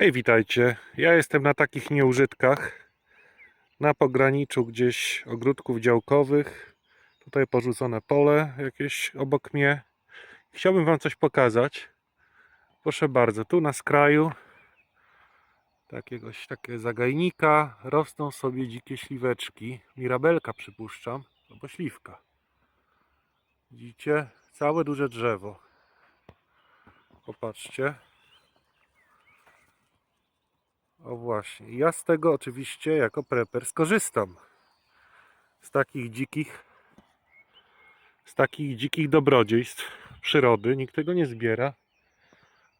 Hej, witajcie. Ja jestem na takich nieużytkach. Na pograniczu gdzieś ogródków działkowych. Tutaj porzucone pole jakieś obok mnie. Chciałbym Wam coś pokazać. Proszę bardzo, tu na skraju takiegoś takie zagajnika rosną sobie dzikie śliweczki. Mirabelka przypuszczam, albo śliwka. Widzicie? Całe duże drzewo. Popatrzcie. O właśnie. Ja z tego oczywiście jako preper skorzystam. Z takich dzikich z takich dzikich dobrodziejstw przyrody. Nikt tego nie zbiera.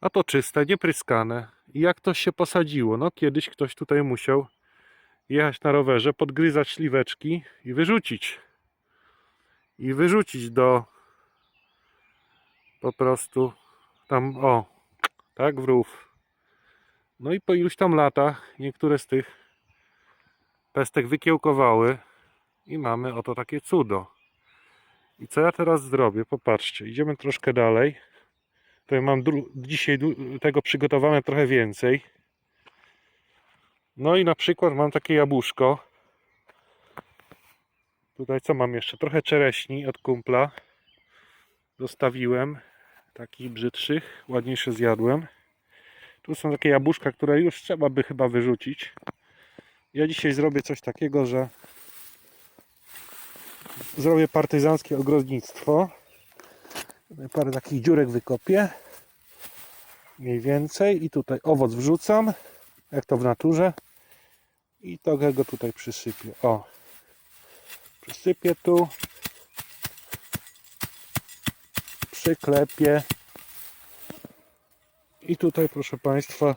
A to czyste, niepryskane. I jak to się posadziło? No kiedyś ktoś tutaj musiał jechać na rowerze, podgryzać śliweczki i wyrzucić. I wyrzucić do po prostu tam, o, tak, w rów. No i po iluś tam latach niektóre z tych pestek wykiełkowały i mamy oto takie cudo. I co ja teraz zrobię? Popatrzcie, idziemy troszkę dalej. Tutaj mam dru- dzisiaj tego przygotowane trochę więcej. No i na przykład mam takie jabłuszko. Tutaj co mam jeszcze? Trochę czereśni od kumpla. Zostawiłem. Takich brzydszych, ładniejsze zjadłem. Tu są takie jabłuszka, które już trzeba by chyba wyrzucić. Ja dzisiaj zrobię coś takiego, że zrobię partyzanckie ogrodnictwo. Parę takich dziurek wykopię. Mniej więcej. I tutaj owoc wrzucam, jak to w naturze. I trochę go tutaj przysypię. O. Przysypię tu. Przyklepię. I tutaj, proszę Państwa,